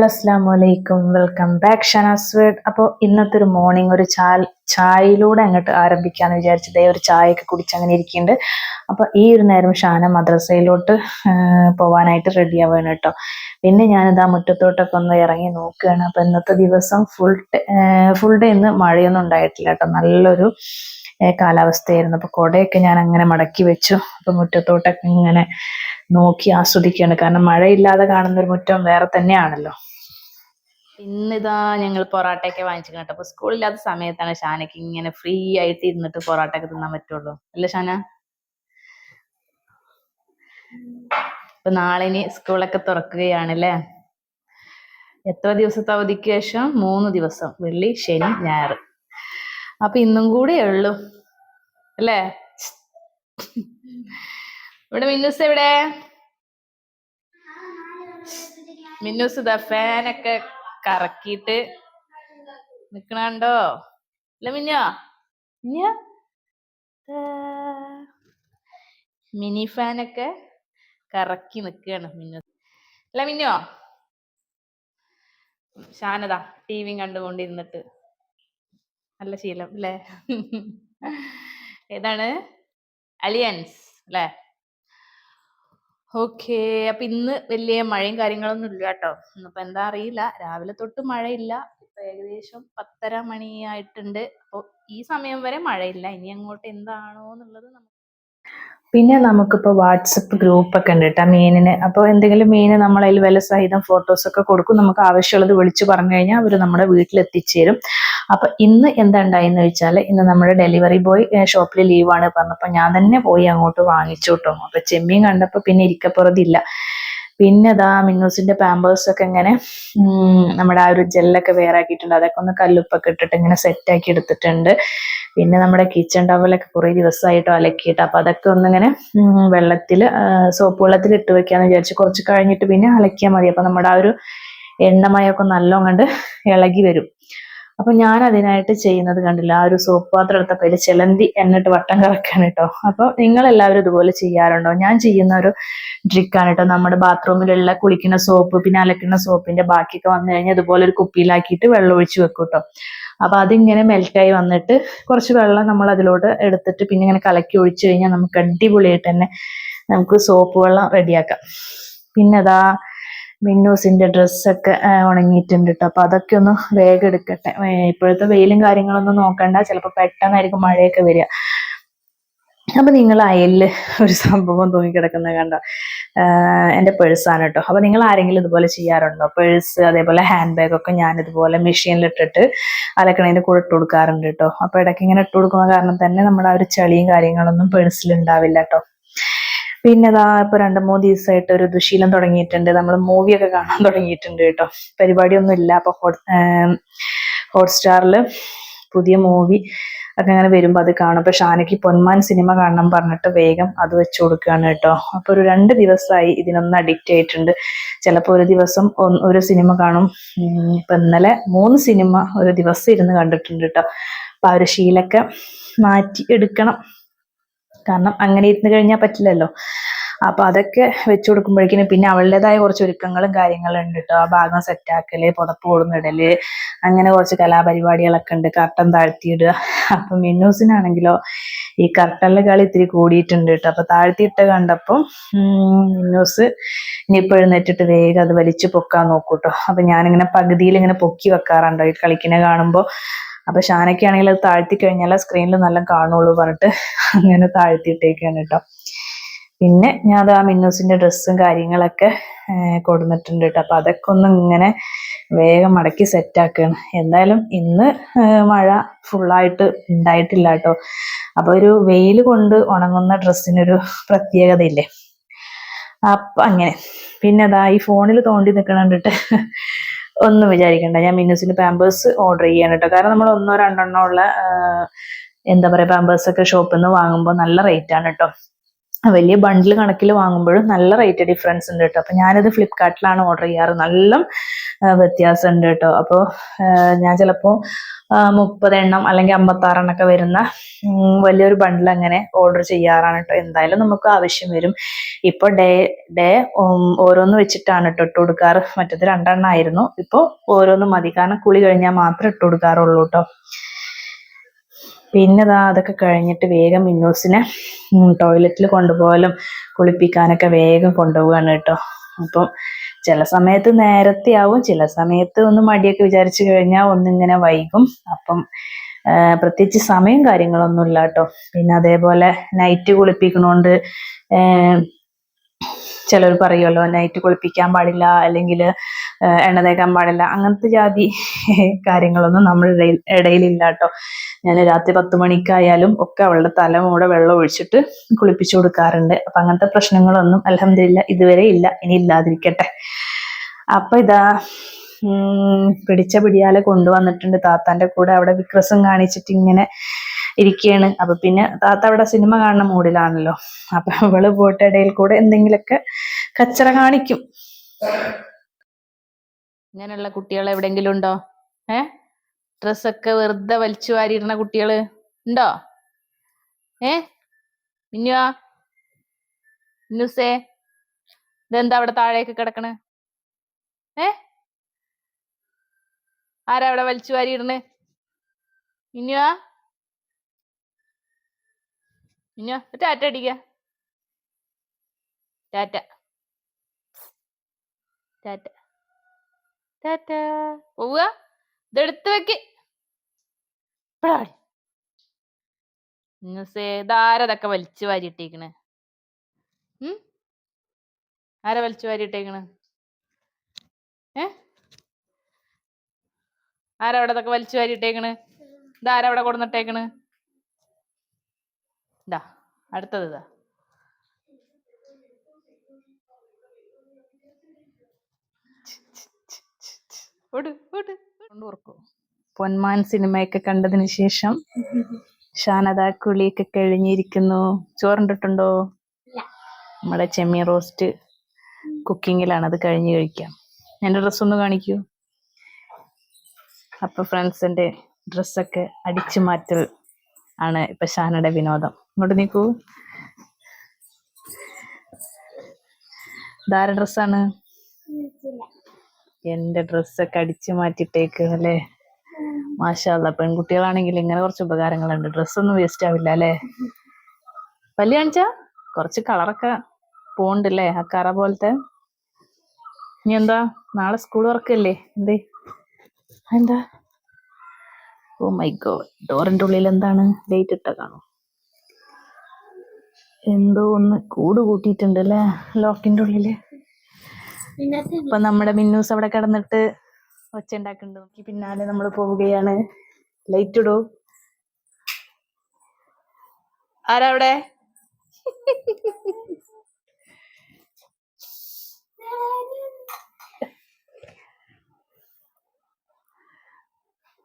All അസ്സാം വലൈക്കും welcome back Shanas അപ്പോൾ ഇന്നത്തെ ഒരു മോർണിംഗ് ഒരു ചാൽ ചായയിലൂടെ അങ്ങോട്ട് ആരംഭിക്കാന്ന് വിചാരിച്ചത് ഒരു ചായയൊക്കെ കുടിച്ച് അങ്ങനെ ഇരിക്കുന്നുണ്ട് അപ്പോൾ ഈ ഒരു നേരം ഷാന മദ്രസയിലോട്ട് പോകാനായിട്ട് റെഡി ആവുകയാണ് കേട്ടോ പിന്നെ ഞാനിത് ആ മുറ്റത്തോട്ടൊക്കെ ഒന്ന് ഇറങ്ങി നോക്കുകയാണ് അപ്പോൾ ഇന്നത്തെ ദിവസം ഫുൾ ഫുൾ ഡേ ഇന്ന് മഴയൊന്നും ഉണ്ടായിട്ടില്ല കേട്ടോ നല്ലൊരു കാലാവസ്ഥയായിരുന്നു. അപ്പോൾ കുടയൊക്കെ ഞാൻ അങ്ങനെ മടക്കി വെച്ചു. അപ്പോൾ മുറ്റത്തോട്ടൊക്കെ ഇങ്ങനെ നോക്കി ആസ്വദിക്കുകയാണ് കാരണം മഴയില്ലാതെ കാണുന്ന ഒരു മുറ്റം വേറെ തന്നെയാണല്ലോ. ഇന്നിതാ ഞങ്ങൾ പൊറാട്ടയൊക്കെ വാങ്ങിച്ചു കേട്ടോ. അപ്പൊ സ്കൂളില്ലാത്ത സമയത്താണ് ഷാനക്ക് ഇങ്ങനെ ഫ്രീ ആയിട്ട് ഇരുന്നിട്ട് പൊറാട്ടയൊക്കെ തിന്നാൻ പറ്റുള്ളൂ. അല്ലേ ഷാന? ഇപ്പൊ നാളെ ഇനി സ്കൂളൊക്കെ തുറക്കുകയാണല്ലേ എത്ര ദിവസത്തെ അവധിക്ക് ശേഷം? മൂന്ന് ദിവസം. വെള്ളി ശനി ഞായർ അപ്പൊ ഇന്നും കൂടെ ഉള്ളു. അല്ലേ? ഇവിടെ മിന്നൂസ് എവിടെ? മിന്നൂസ് ഇതാ ഫാനൊക്കെ കറക്കിയിട്ട് നിക്കണോ അല്ല മിന്നോ മിനി ഫാനൊക്കെ കറക്കി നിക്കാണ് മിന്നു. അല്ല മിന്നോ. ടി വി കണ്ടുകൊണ്ടിരുന്നിട്ട്. നല്ല ശീലം അല്ലേ ഏതാണ്? അലിയൻസ് അല്ലേ ഓക്കേ. അപ്പൊ ഇന്ന് വലിയ മഴയും കാര്യങ്ങളൊന്നും ഇല്ല കേട്ടോ. ഇന്നിപ്പോ എന്താ അറിയില്ല. രാവിലെ തൊട്ട് മഴയില്ല. ഇപ്പൊ ഏകദേശം പത്തര മണിയായിട്ടുണ്ട് അപ്പൊ ഈ സമയം വരെ മഴയില്ല. ഇനി അങ്ങോട്ട് എന്താണോ എന്നുള്ളത് നമുക്ക് പിന്നെ നമുക്കിപ്പോൾ വാട്സപ്പ് ഗ്രൂപ്പ് ഒക്കെ ഉണ്ട് കേട്ടോ മീനിന്. അപ്പോൾ എന്തെങ്കിലും മീൻ നമ്മൾ അതിൽ വില സഹിതം ഫോട്ടോസ് ഒക്കെ കൊടുക്കും. നമുക്ക് ആവശ്യമുള്ളത് വിളിച്ചു പറഞ്ഞു കഴിഞ്ഞാൽ അവർ നമ്മുടെ വീട്ടിൽ എത്തിച്ചേരും അപ്പൊ ഇന്ന് എന്താ ഉണ്ടായെന്ന് വെച്ചാൽ ഇന്ന് നമ്മുടെ ഡെലിവറി ബോയ് ഷോപ്പിൽ ലീവാണ് പറഞ്ഞപ്പോൾ ഞാൻ തന്നെ പോയി അങ്ങോട്ട് വാങ്ങിച്ചു കേട്ടോ അപ്പൊ ചെമ്മീൻ കണ്ടപ്പോൾ പിന്നെ ഇരിക്കപ്പുറതില്ല. പിന്നെ ദാ മിന്നൂസിന്റെ പാമ്പേഴ്സ് ഒക്കെ ഇങ്ങനെ നമ്മുടെ ആ ഒരു ജെല്ലൊക്കെ വേറെ ആക്കിയിട്ടുണ്ട്. അതൊക്കെ ഒന്ന് കല്ലുപ്പൊക്കെ ഇട്ടിട്ട് ഇങ്ങനെ സെറ്റ് ആക്കി എടുത്തിട്ടുണ്ട്. പിന്നെ നമ്മുടെ കിച്ചൺ ടവലൊക്കെ കുറേ ദിവസമായിട്ട് അലക്കിയിട്ട്. അപ്പൊ അതൊക്കെ ഒന്നിങ്ങനെ വെള്ളത്തിൽ സോപ്പ് വെള്ളത്തിൽ ഇട്ട് വെക്കാന്ന് വിചാരിച്ചു കുറച്ച് കഴിഞ്ഞിട്ട് പിന്നെ അലക്കിയാൽ മതി. അപ്പൊ നമ്മുടെ ആ ഒരു എണ്ണമയൊക്കെ നല്ലോണം കണ്ട് ഇളകി വരും. അപ്പൊ ഞാൻ അതിനായിട്ട് ചെയ്യുന്നത് കണ്ടില്ല. ആ ഒരു സോപ്പ് പാത്രം എടുത്തപ്പോൾ അതിൽ ചിലന്തി എന്നിട്ട് വട്ടം കറക്കാണ് കേട്ടോ അപ്പൊ നിങ്ങൾ എല്ലാവരും ഇതുപോലെ ചെയ്യാറുണ്ടോ? ഞാൻ ചെയ്യുന്ന ഒരു ട്രിക്കാണ് കേട്ടോ നമ്മുടെ ബാത്റൂമിലുള്ള കുളിക്കുന്ന സോപ്പ് പിന്നെ അലക്കുന്ന സോപ്പിന്റെ ബാക്കിയൊക്കെ വന്നു കഴിഞ്ഞാൽ ഇതുപോലെ ഒരു കുപ്പിയിലാക്കിയിട്ട് വെള്ളം ഒഴിച്ച് വെക്കും കേട്ടോ അപ്പൊ അതിങ്ങനെ മെൽറ്റായി വന്നിട്ട് കുറച്ച് വെള്ളം നമ്മൾ അതിലോട്ട് എടുത്തിട്ട് പിന്നെ ഇങ്ങനെ കലക്കി ഒഴിച്ചു കഴിഞ്ഞാൽ നമുക്ക് അടിപൊളിയായിട്ട് തന്നെ നമുക്ക് സോപ്പ് വെള്ളം റെഡിയാക്കാം പിന്നെ അതാ മിന്നൂസിന്റെ ഡ്രസ്സൊക്കെ ഉണങ്ങിയിട്ടുണ്ട് കേട്ടോ അപ്പൊ അതൊക്കെ ഒന്ന് വേഗം എടുക്കട്ടെ. ഇപ്പോഴത്തെ വെയിലും കാര്യങ്ങളൊന്നും നോക്കണ്ട. ചിലപ്പോൾ പെട്ടെന്നായിരിക്കും മഴയൊക്കെ വരിക. അപ്പൊ നിങ്ങൾ അയലിൽ ഒരു സംഭവം തൂങ്ങിക്കിടക്കുന്നത് കണ്ടോ? എന്റെ പേഴ്സാണ് കേട്ടോ അപ്പൊ നിങ്ങൾ ആരെങ്കിലും ഇതുപോലെ ചെയ്യാറുണ്ടോ? പേഴ്സ് അതേപോലെ ഹാൻഡ് ബാഗ് ഒക്കെ ഞാൻ ഇതുപോലെ മെഷീനിൽ ഇട്ടിട്ട് അലക്കണതിന്റെ കൂടെ ഇട്ട് കൊടുക്കാറുണ്ട് കേട്ടോ അപ്പൊ ഇടയ്ക്ക് ഇങ്ങനെ ഇട്ട് കൊടുക്കുന്ന കാരണം തന്നെ നമ്മുടെ ആ ഒരു ചളിയും കാര്യങ്ങളൊന്നും പേഴ്സിൽ ഉണ്ടാവില്ല കേട്ടോ പിന്നെ ഇതാ ഇപ്പൊ രണ്ട് മൂന്ന് ദിവസമായിട്ട് ഒരു ദുശീലം തുടങ്ങിയിട്ടുണ്ട്. നമ്മൾ മൂവിയൊക്കെ കാണാൻ തുടങ്ങിയിട്ടുണ്ട് കേട്ടോ. പരിപാടിയൊന്നും ഇല്ല അപ്പൊ ഹോട്ട്സ്റ്റാറിൽ പുതിയ മൂവി ഒക്കെ അങ്ങനെ വരുമ്പോൾ അത് കാണും. അപ്പൊ ഷാനയ്ക്ക് പൊന്മാൻ സിനിമ കാണണം പറഞ്ഞിട്ട് വേഗം അത് വെച്ച് കൊടുക്കുകയാണ് കേട്ടോ. അപ്പൊ ഒരു രണ്ട് ദിവസമായി ഇതിനൊന്ന് അഡിക്റ്റ് ആയിട്ടുണ്ട്. ചിലപ്പോൾ ഒരു ദിവസം ഒരു സിനിമ കാണും. ഇപ്പൊ ഇന്നലെ മൂന്ന് സിനിമ ഒരു ദിവസം ഇരുന്ന് കണ്ടിട്ടുണ്ട് കേട്ടോ. അപ്പൊ ആ ഒരു ശീലൊക്കെ മാറ്റി എടുക്കണം. കാരണം അങ്ങനെ ഇരുന്ന് കഴിഞ്ഞാൽ പറ്റില്ലല്ലോ. അപ്പൊ അതൊക്കെ വെച്ചു കൊടുക്കുമ്പോഴേക്കിനും പിന്നെ അവളുടേതായ കുറച്ച് ഒരുക്കങ്ങളും കാര്യങ്ങളും ഉണ്ട് കേട്ടോ ആ ഭാഗം സെറ്റാക്കൽ പുതപ്പ് കൊടുന്നിടൽ അങ്ങനെ കുറച്ച് കലാപരിപാടികളൊക്കെ ഉണ്ട്. കർട്ടൻ താഴ്ത്തിയിടുക. അപ്പൊ മിന്നൂസിനാണെങ്കിലോ ഈ കർട്ടനിലെ കളി ഇത്തിരി കൂടിയിട്ടുണ്ട് കേട്ടോ അപ്പൊ താഴ്ത്തിയിട്ട് കണ്ടപ്പോൾ മിന്നൂസ് ഇനിയിപ്പോൾ എഴുന്നേറ്റിട്ട് വേഗം അത് വലിച്ചു പൊക്കാൻ നോക്കൂട്ടോ അപ്പൊ ഞാനിങ്ങനെ പകുതിയിൽ ഇങ്ങനെ പൊക്കി വെക്കാറുണ്ടോ. ഈ കളിക്കിനെ കാണുമ്പോൾ അപ്പൊ ഷാനയ്ക്കാണെങ്കിൽ അത് താഴ്ത്തി കഴിഞ്ഞാൽ സ്ക്രീനിൽ നല്ല കാണുള്ളൂ പറഞ്ഞിട്ട് അങ്ങനെ താഴ്ത്തിയിട്ടേക്കാണ് കേട്ടോ. പിന്നെ ഞാൻ അത് ആ മിന്നൂസിന്റെ ഡ്രസ്സും കാര്യങ്ങളൊക്കെ കൊടുന്നിട്ടുണ്ട് കേട്ടോ. അപ്പൊ അതൊക്കെ ഒന്ന് ഇങ്ങനെ വേഗം മടക്കി സെറ്റാക്കുകയാണ് എന്തായാലും ഇന്ന് മഴ ഫുള്ളായിട്ട് ഉണ്ടായിട്ടില്ല കേട്ടോ. അപ്പൊ ഒരു വെയിൽ കൊണ്ട് ഉണങ്ങുന്ന ഡ്രസ്സിനൊരു പ്രത്യേകതയില്ലേ? അപ്പൊ അങ്ങനെ. പിന്നെ അതാ ഈ ഫോണിൽ തോണ്ടി നിൽക്കണം കണ്ടിട്ട് ഒന്നും വിചാരിക്കണ്ട. ഞാൻ മിന്നൂസിന് പാമ്പേഴ്സ് ഓർഡർ ചെയ്യാണ് കേട്ടോ കാരണം നമ്മൾ ഒന്നോ രണ്ടെണ്ണോ ഉള്ള എന്താ പറയാ പാമ്പേഴ്സ് ഒക്കെ ഷോപ്പിൽ നിന്ന് വാങ്ങുമ്പോൾ നല്ല റേറ്റ് ആണ് കേട്ടോ വലിയ ബണ്ടിൽ കണക്കിൽ വാങ്ങുമ്പോഴും നല്ല റേറ്റ് ഡിഫറൻസ് ഉണ്ട് കേട്ടോ അപ്പൊ ഞാനിത് ഫ്ലിപ്കാർട്ടിലാണ് ഓർഡർ ചെയ്യാറ്. നല്ല വ്യത്യാസം ഉണ്ട് കേട്ടോ അപ്പോൾ ഞാൻ ചിലപ്പോൾ മുപ്പത് എണ്ണം അല്ലെങ്കിൽ അമ്പത്താറ് ഒക്കെ വരുന്ന വലിയൊരു ബണ്ടിൽ അങ്ങനെ ഓർഡർ ചെയ്യാറാണ് കേട്ടോ എന്തായാലും നമുക്ക് ആവശ്യം വരും. ഇപ്പൊ ഡേ ഡേ ഓരോന്ന് വെച്ചിട്ടാണ് കേട്ടോ ഇട്ട് കൊടുക്കാറ്. മറ്റത് രണ്ടെണ്ണം ആയിരുന്നു. ഇപ്പൊ ഓരോന്ന് മതി. കാരണം കുളി കഴിഞ്ഞാൽ മാത്രമേ ഇട്ട് കൊടുക്കാറുള്ളൂ കേട്ടോ പിന്നെ ദാ അതൊക്കെ കഴിഞ്ഞിട്ട് വേഗം മിന്നൂസിനെ ടോയ്ലറ്റിൽ കൊണ്ടുപോകലും കുളിപ്പിക്കാനൊക്കെ വേഗം കൊണ്ടുപോവാണ് കേട്ടോ അപ്പം ചില സമയത്ത് നേരത്തെ ആവും ചില സമയത്ത് ഒന്ന് മടിയൊക്കെ വിചാരിച്ചു കഴിഞ്ഞാൽ ഒന്നിങ്ങനെ വൈകും. അപ്പം പ്രത്യേകിച്ച് സമയം കാര്യങ്ങളൊന്നും ഇല്ല കേട്ടോ പിന്നെ അതേപോലെ നൈറ്റ് കുളിപ്പിക്കണോണ്ട് ചിലർ പറയുമല്ലോ നൈറ്റ് കുളിപ്പിക്കാൻ പാടില്ല അല്ലെങ്കിൽ എണ്ണ തേക്കാൻ പാടില്ല അങ്ങനത്തെ ജാതി കാര്യങ്ങളൊന്നും നമ്മുടെ ഇടയിൽ ഇടയിലില്ല കേട്ടോ. ഞാൻ രാത്രി പത്ത് മണിക്കായാലും ഒക്കെ അവളുടെ തലമൂടെ വെള്ളം ഒഴിച്ചിട്ട് കുളിപ്പിച്ചു കൊടുക്കാറുണ്ട്. അപ്പൊ അങ്ങനത്തെ പ്രശ്നങ്ങളൊന്നും അലഹമില്ല ഇതുവരെ ഇല്ല. ഇനി ഇല്ലാതിരിക്കട്ടെ. അപ്പൊ ഇതാ പിടിച്ച പിടിയാലെ കൊണ്ടുവന്നിട്ടുണ്ട്. താത്താന്റെ കൂടെ അവിടെ വിക്രസും കാണിച്ചിട്ട് ഇങ്ങനെ ഇരിക്കുകയാണ് അപ്പൊ പിന്നെ താത്ത അവിടെ സിനിമ കാണുന്ന മൂഡിലാണല്ലോ. അപ്പൊ അവൾ പോയിട്ട് ഇടയിൽ കൂടെ എന്തെങ്കിലുമൊക്കെ കച്ചറ കാണിക്കും. ഇങ്ങനെയുള്ള കുട്ടികൾ എവിടെങ്കിലും ഉണ്ടോ? ഏ? ഡ്രസ്സൊക്കെ വെറുതെ വലിച്ചു വാരിയിടുന്ന കുട്ടികൾ ഉണ്ടോ? ഏ? മിന്നുവാ? മിന്നുസേ? ഇതെന്താ അവിടെ താഴേക്ക് കിടക്കണ്? ഏ? ആരാ അവിടെ വലിച്ചു വാരിയിടണ് മിന്നുവാ? ഒരു ടാറ്റ അടിക്ക. ടാറ്റ. ടാറ്റ. ടാറ്റ. പോവുക. ഇതെടുത്ത് വെക്ക്. ന്യൂസേ ഇതാരതൊക്കെ വലിച്ചു വാരിയിട്ടേക്കണ്. ഉം? ആരാ വലിച്ചു വാരിയിട്ടേക്കണ്? ഏ? ആരാ അവിടെ ഇതൊക്കെ വലിച്ചു വാരിയിട്ടേക്കണ്? ഇതാരാ അവിടെ കൊടുന്നിട്ടേക്കണ് ഇതാ അടുത്തത് ഇതാ പൊന്മാൻ സിനിമയൊക്കെ കണ്ടതിന് ശേഷം ഷാനദ കുളിയൊക്കെ കഴിഞ്ഞിരിക്കുന്നു. ചോറുണ്ടിട്ടുണ്ടോ? നമ്മുടെ ചെമ്മീൻ റോസ്റ്റ് കുക്കിങ്ങിലാണ് അത് കഴിഞ്ഞ് കഴിക്കാം എന്റെ ഡ്രസ്സ് ഒന്ന് കാണിക്കൂ. അപ്പൊ ഫ്രണ്ട്സിന്റെ ഡ്രസ്സൊക്കെ അടിച്ചു മാറ്റൽ ആണ് ഇപ്പൊ ഷാനയുടെ വിനോദം. ഇങ്ങോട്ട് നീക്കൂ. ധാര ഡ്രസ്സാണ്? എന്റെ ഡ്രസ്സൊക്കെ അടിച്ചു മാറ്റിട്ടേക്കല്ലേ മാഷാല്ല പെൺകുട്ടികളാണെങ്കിൽ ഇങ്ങനെ കുറച്ച് ഉപകാരങ്ങളുണ്ട്. ഡ്രസ്സൊന്നും വേസ്റ്റ് ആവില്ല അല്ലേ? വലിയ കുറച്ച് കളറൊക്കെ പോണ്ടല്ലേ? ആ കറ പോലത്തെ? ഇനി എന്താ? നാളെ സ്കൂൾ തുറക്കല്ലേ? എന്തേ? എന്താ ഓ മൈ ഗോഡ്. ഡോറിന്റെ ഉള്ളിൽ എന്താണ്? ലൈറ്റ് ഇട്ട കാണും എന്തോ ഒന്ന് കൂട് കൂട്ടിയിട്ടുണ്ട് അല്ലേ ലോക്കിന്റെ ഉള്ളിൽ? ഇപ്പൊ നമ്മുടെ മിന്നൂസ് അവിടെ കിടന്നിട്ട് ഒച്ച ഉണ്ടാക്കുന്നുണ്ട്. നോക്കി പിന്നാലെ നമ്മൾ പോവുകയാണ്. ലൈറ്റ് ഇടൂ. ആരവിടെ?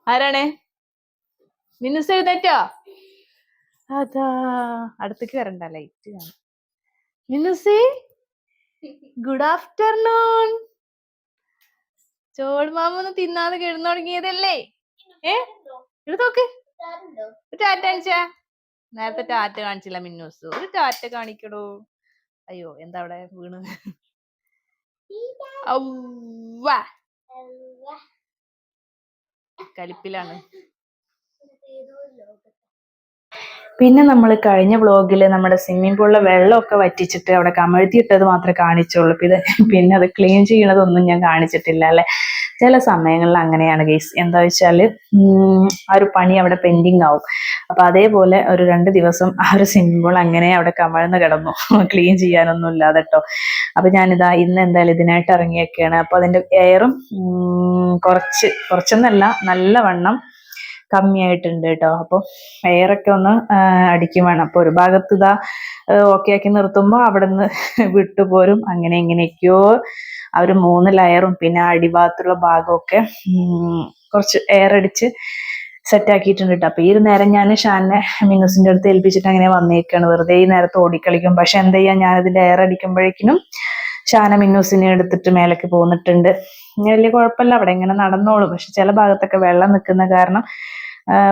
ആരാണ്? മിന്നൂസ് എഴുന്നേറ്റോ? അതാ അടുത്തേക്ക് വരണ്ട ലൈറ്റ് കാണും. മിന്നുസേ ഗുഡ് ആഫ്റ്റർനൂൺ ചോൾ മാമൊന്ന് തിന്നാതെ കിടന്നു തുടങ്ങിയതല്ലേ ഏ? ഇത് നോക്ക്. ടാറ്റ കാണിച്ചാ? നേരത്തെ ടാറ്റ കാണിച്ചില്ല മിന്നൂസ്. ഒരു ടാറ്റ കാണിക്കടോ. അയ്യോ എന്താ അവിടെ വീണ്. കലിപ്പിലാണ് പിന്നെ നമ്മൾ കഴിഞ്ഞ വ്ളോഗിൽ നമ്മുടെ സ്വിമ്മിംഗ് പൂളിലെ വെള്ളമൊക്കെ വറ്റിച്ചിട്ട് അവിടെ കമഴ്ത്തിയിട്ടത് മാത്രമേ കാണിച്ചുള്ളൂ. പിന്നെ പിന്നെ അത് ക്ലീൻ ചെയ്യണതൊന്നും ഞാൻ കാണിച്ചിട്ടില്ല അല്ലെ? ചില സമയങ്ങളിൽ അങ്ങനെയാണ് ഗെയ്സ് എന്താ വെച്ചാൽ ആ ഒരു പണി അവിടെ പെൻഡിങ് ആവും. അപ്പൊ അതേപോലെ ഒരു രണ്ട് ദിവസം ആ ഒരു സ്വിമ്മിംഗ് പൂൾ അങ്ങനെ അവിടെ കമഴ്ന്ന് കിടന്നു. ക്ലീൻ ചെയ്യാനൊന്നും ഇല്ലാതെ കേട്ടോ അപ്പൊ ഞാനിതാ ഇന്ന് എന്തായാലും ഇതിനായിട്ട് ഇറങ്ങിയൊക്കെയാണ് അപ്പോൾ അതിന്റെ എയറും കുറച്ച് കുറച്ചൊന്നല്ല നല്ലവണ്ണം കമ്മിയായിട്ടുണ്ട് കേട്ടോ. അപ്പോൾ എയറൊക്കെ ഒന്ന് അടിക്കും വേണം. അപ്പോൾ ഒരു ഭാഗത്ത് ഇതാ ഓക്കെ ആക്കി നിർത്തുമ്പോൾ അവിടെ നിന്ന് വിട്ടുപോരും. അങ്ങനെ എങ്ങനെയൊക്കെയോ ആ ഒരു മൂന്ന് ലെയറും പിന്നെ അടിഭാഗത്തുള്ള ഭാഗമൊക്കെ കുറച്ച് എയർ അടിച്ച് സെറ്റ് ആക്കിയിട്ടുണ്ട് കേട്ടോ. അപ്പൊ ഈ ഒരു നേരം ഞാൻ ഷാനെ മിനുസിന്റെ അടുത്ത് ഏൽപ്പിച്ചിട്ട് അങ്ങനെ വന്നേക്കാണ്. വെറുതെ ഈ നേരത്ത് ഓടിക്കളിക്കും. പക്ഷെ എന്താ ചെയ്യാ ഞാൻ ഇതിന്റെ എയർ അടിക്കുമ്പോഴേക്കിനും ഷാന മിന്നൂസിനെ എടുത്തിട്ട് മേലേക്ക് പോന്നിട്ടുണ്ട്. വലിയ കുഴപ്പമില്ല. അവിടെ ഇങ്ങനെ നടന്നോളും. പക്ഷെ ചില ഭാഗത്തൊക്കെ വെള്ളം നിൽക്കുന്ന കാരണം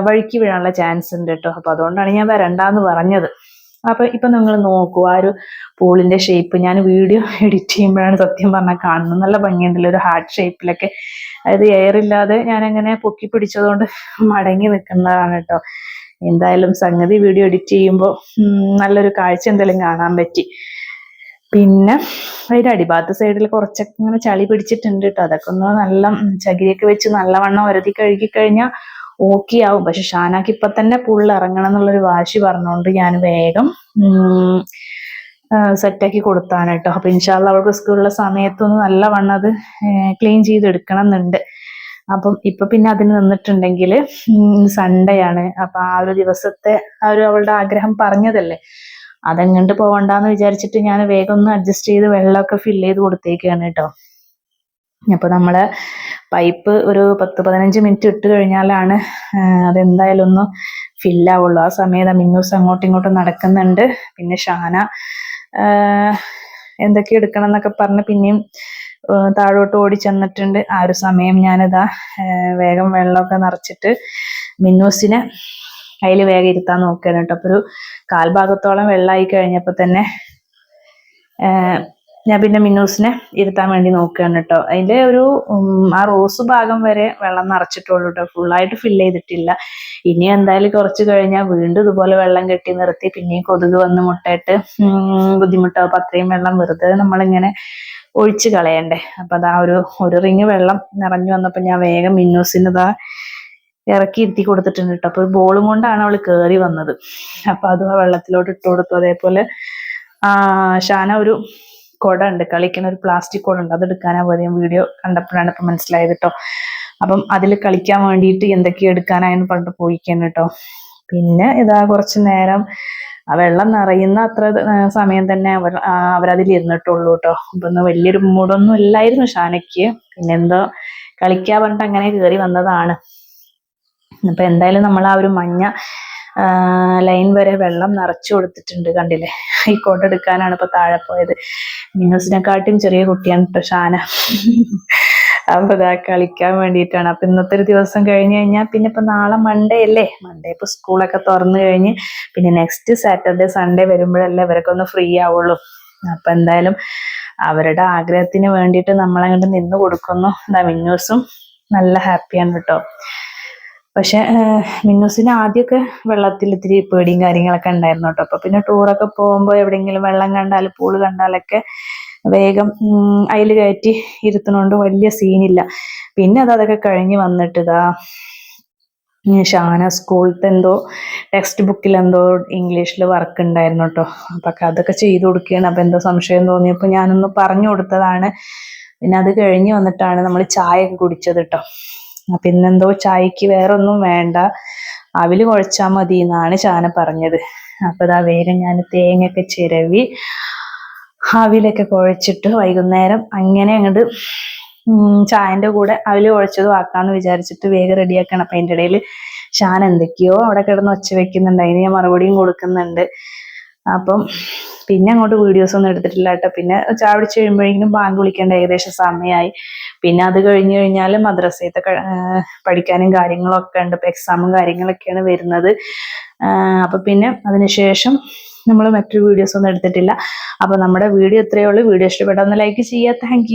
വഴുക്കി വീഴാനുള്ള ചാൻസ് ഉണ്ട് കേട്ടോ. അപ്പൊ അതുകൊണ്ടാണ് ഞാൻ വരണ്ടാന്ന് പറഞ്ഞത്. അപ്പൊ ഇപ്പൊ നിങ്ങൾ നോക്കൂ ആ ഒരു പൂളിന്റെ ഷേപ്പ് ഞാൻ വീഡിയോ എഡിറ്റ് ചെയ്യുമ്പോഴാണ് സത്യം പറഞ്ഞാൽ കാണുന്നത്. നല്ല ഭംഗിയുണ്ടല്ലോ ഒരു ഹാർട്ട് ഷേപ്പിലൊക്കെ അതായത് എയർ ഇല്ലാതെ അങ്ങനെ പൊക്കി പിടിച്ചതുകൊണ്ട് മടങ്ങി നിൽക്കുന്നതാണ് കേട്ടോ. എന്തായാലും സംഗതി വീഡിയോ എഡിറ്റ് ചെയ്യുമ്പോൾ നല്ലൊരു കാഴ്ച എന്തെങ്കിലും കാണാൻ പറ്റി. പിന്നെ അതിന്റെ അടിഭാഗത്ത് സൈഡിൽ കുറച്ചൊക്കെ ഇങ്ങനെ ചളി പിടിച്ചിട്ടുണ്ട് കേട്ടോ അതൊക്കെ ഒന്ന് നല്ല ചകിരിയൊക്കെ വെച്ച് നല്ലവണ്ണം ഒരതി കഴുകി കഴിഞ്ഞാൽ ഓക്കെ ആവും. പക്ഷെ ഷാനാക്ക് ഇപ്പൊ തന്നെ പുള്ളി ഇറങ്ങണം എന്നുള്ളൊരു വാശി പറഞ്ഞുകൊണ്ട് ഞാൻ വേഗം സെറ്റാക്കി കൊടുത്താണ് കേട്ടോ അപ്പൊ ഇൻഷാല്ല അവൾക്ക് സ്കൂളിലെ സമയത്തൊന്ന് നല്ലവണ്ണം അത് ക്ലീൻ ചെയ്തെടുക്കണം എന്നുണ്ട്. അപ്പം ഇപ്പൊ പിന്നെ അതിന് നിന്നിട്ടുണ്ടെങ്കിൽ സൺഡേ ആണ്. അപ്പൊ ആ ഒരു ദിവസത്തെ ആ ഒരു അവളുടെ ആഗ്രഹം പറഞ്ഞതല്ലേ? അതെങ്ങോട്ട് പോവണ്ടെന്ന് വിചാരിച്ചിട്ട് ഞാൻ വേഗം ഒന്ന് അഡ്ജസ്റ്റ് ചെയ്ത് വെള്ളമൊക്കെ ഫില്ല് ചെയ്ത് കൊടുത്തേക്കാണ് കേട്ടോ അപ്പൊ നമ്മൾ പൈപ്പ് ഒരു പത്ത് പതിനഞ്ച് മിനിറ്റ് ഇട്ട് കഴിഞ്ഞാലാണ് അതെന്തായാലും ഒന്ന് ഫില്ലാവുള്ളൂ ആ സമയത്ത് മിന്നൂസ് അങ്ങോട്ടും ഇങ്ങോട്ടും നടക്കുന്നുണ്ട്. പിന്നെ ഷാന എന്തൊക്കെ എടുക്കണം എന്നൊക്കെ പറഞ്ഞ് പിന്നെയും താഴോട്ട് ഓടി ചെന്നിട്ടുണ്ട്. ആ ഒരു സമയം ഞാനിതാ വേഗം വെള്ളമൊക്കെ നിറച്ചിട്ട് മിന്നൂസിനെ അതിൽ വേഗം ഇരുത്താൻ നോക്കുകയാണ് കേട്ടോ. അപ്പൊ ഒരു കാൽഭാഗത്തോളം വെള്ളമായി കഴിഞ്ഞപ്പോൾ തന്നെ ഞാൻ പിന്നെ മിന്നൂസിനെ ഇരുത്താൻ വേണ്ടി നോക്കുകയാണ് കേട്ടോ. അതിന്റെ ഒരു ആ റോസ് ഭാഗം വരെ വെള്ളം നിറച്ചിട്ടുള്ളൂ കേട്ടോ. ഫുള്ളായിട്ട് ഫില്ല് ചെയ്തിട്ടില്ല. ഇനി എന്തായാലും കുറച്ച് കഴിഞ്ഞാൽ വീണ്ടും ഇതുപോലെ വെള്ളം കെട്ടി നിർത്തി പിന്നെയും കൊതുക് വന്ന് മുട്ടയിട്ട് ബുദ്ധിമുട്ടോ ബുദ്ധിമുട്ടാവും അപ്പൊ അത്രയും വെള്ളം വെറുതെ നമ്മളിങ്ങനെ ഒഴിച്ച് കളയണ്ടേ. അപ്പൊ അതാ ഒരു ഒരു റിങ് വെള്ളം നിറഞ്ഞു വന്നപ്പോൾ ഞാൻ വേഗം മിന്നൂസിന് ഇതാ ഇറക്കി ഇരുത്തി കൊടുത്തിട്ടുണ്ട് കേട്ടോ അപ്പൊ ബോളും കൊണ്ടാണ് അവൾ കേറി വന്നത്. അപ്പൊ അത് വെള്ളത്തിലോട്ട് ഇട്ട് കൊടുത്തു. അതേപോലെ ആ ഷാന ഒരു കുട ഉണ്ട് കളിക്കുന്ന ഒരു പ്ലാസ്റ്റിക് കുട ഉണ്ട് അതെടുക്കാനാ പോയത്. വീഡിയോ കണ്ടപ്പോഴാണ് ഇപ്പൊ മനസ്സിലായത് കേട്ടോ അപ്പം അതിൽ കളിക്കാൻ വേണ്ടിയിട്ട് എന്തൊക്കെയോ എടുക്കാനായെന്ന് പറഞ്ഞിട്ട് പോയിക്കാണ് കേട്ടോ പിന്നെ ഇതാ കുറച്ച് നേരം ആ വെള്ളം നിറയുന്ന അത്ര സമയം തന്നെ അവർ അവരതിൽ ഇരുന്നിട്ടുള്ളൂ കേട്ടോ അപ്പൊ ഒന്ന് വലിയൊരു മൂടൊന്നും ഇല്ലായിരുന്നു ഷാനയ്ക്ക്. പിന്നെന്തോ കളിക്കാൻ പറഞ്ഞിട്ട് അങ്ങനെ കയറി വന്നതാണ്. അപ്പൊ എന്തായാലും നമ്മൾ ആ ഒരു മഞ്ഞ ലൈൻ വരെ വെള്ളം നിറച്ചു കൊടുത്തിട്ടുണ്ട് കണ്ടില്ലേ? ഈ കോട്ട എടുക്കാനാണ് ഇപ്പൊ താഴെ പോയത്. മിന്നൂസിനെക്കാട്ടും ചെറിയ കുട്ടിയാണ് കേട്ടോ ഷാന. അപ്പൊ ഇതാ കളിക്കാൻ വേണ്ടിയിട്ടാണ്. അപ്പൊ ഇന്നത്തെ ഒരു ദിവസം കഴിഞ്ഞ് കഴിഞ്ഞാൽ പിന്നെ ഇപ്പൊ നാളെ മൺഡേ അല്ലേ? മൺഡേ ഇപ്പൊ സ്കൂളൊക്കെ തുറന്നു കഴിഞ്ഞ് പിന്നെ നെക്സ്റ്റ് സാറ്റർഡേ സൺഡേ വരുമ്പോഴല്ലേ ഇവരൊക്കെ ഒന്ന് ഫ്രീ ആവുള്ളൂ. അപ്പൊ എന്തായാലും അവരുടെ ആഗ്രഹത്തിന് വേണ്ടിയിട്ട് നമ്മളങ്ങോട്ട് നിന്ന് കൊടുക്കുന്നു. എന്താ മിന്നൂസും നല്ല ഹാപ്പിയാണ് കേട്ടോ. പക്ഷെ മിന്നൂസിന് ആദ്യമൊക്കെ വെള്ളത്തിൽ ഇത്തിരി പേടിയും കാര്യങ്ങളൊക്കെ ഉണ്ടായിരുന്നു കേട്ടോ. അപ്പൊ പിന്നെ ടൂറൊക്കെ പോകുമ്പോൾ എവിടെയെങ്കിലും വെള്ളം കണ്ടാൽ പൂൾ കണ്ടാലൊക്കെ വേഗം അതിൽ കയറ്റി ഇരുത്തുന്നോണ്ട് വലിയ സീനില്ല പിന്നെ അത് അതൊക്കെ കഴിഞ്ഞ് വന്നിട്ട് ഇതാ ഷാന സ്കൂളിലത്തെ എന്തോ ടെക്സ്റ്റ് ബുക്കിൽ എന്തോ ഇംഗ്ലീഷിൽ വർക്ക് ഉണ്ടായിരുന്നു കേട്ടോ. അപ്പൊ അതൊക്കെ ചെയ്തു കൊടുക്കുകയാണ്. അപ്പൊ എന്തോ സംശയം തോന്നിയപ്പോൾ ഞാനൊന്ന് പറഞ്ഞു കൊടുത്തതാണ്. പിന്നെ അത് കഴിഞ്ഞ് വന്നിട്ടാണ് നമ്മൾ ചായ കുടിച്ചത് കേട്ടോ. അപ്പൊ ഇന്നെന്തോ ചായക്ക് വേറെ ഒന്നും വേണ്ട. അവിൽ കുഴച്ചാൽ മതി എന്നാണ് ചാന പറഞ്ഞത്. അപ്പൊ ഇതാ വേഗം ഞാൻ തേങ്ങയൊക്കെ ചിരവി അവിലൊക്കെ കുഴച്ചിട്ട് വൈകുന്നേരം അങ്ങനെ അങ്ങോട്ട് ചായന്റെ കൂടെ അവിൽ കുഴച്ചതും ആക്കാന്ന് വിചാരിച്ചിട്ട് വേഗം റെഡിയാക്കണം. അപ്പൊ അതിന്റെ ഇടയിൽ ഷാൻ എന്തൊക്കെയോ അവിടെ കിടന്ന് ഒച്ച വെക്കുന്നുണ്ട്. അതിന് ഞാൻ മറുപടിയും കൊടുക്കുന്നുണ്ട്. അപ്പം പിന്നെ അങ്ങോട്ട് വീഡിയോസ് ഒന്നും എടുത്തിട്ടില്ല കേട്ടോ. പിന്നെ ചാവിടിച്ച് കഴിയുമ്പോഴേക്കും ബാങ്ക് വിളിക്കേണ്ട ഏകദേശം സമയമായി. പിന്നെ അത് കഴിഞ്ഞു കഴിഞ്ഞാൽ മദ്രസയത്തെ പഠിക്കാനും കാര്യങ്ങളൊക്കെ ഉണ്ട്. ഇപ്പൊ എക്സാമും കാര്യങ്ങളൊക്കെയാണ് വരുന്നത്. അപ്പം പിന്നെ അതിനുശേഷം നമ്മൾ മറ്റൊരു വീഡിയോസ് ഒന്നും എടുത്തിട്ടില്ല. അപ്പൊ നമ്മുടെ വീഡിയോ ഇത്രയേ ഉള്ളൂ. വീഡിയോ ഇഷ്ടപ്പെട്ടാൽ ഒന്ന് ലൈക്ക് ചെയ്യുക. താങ്ക്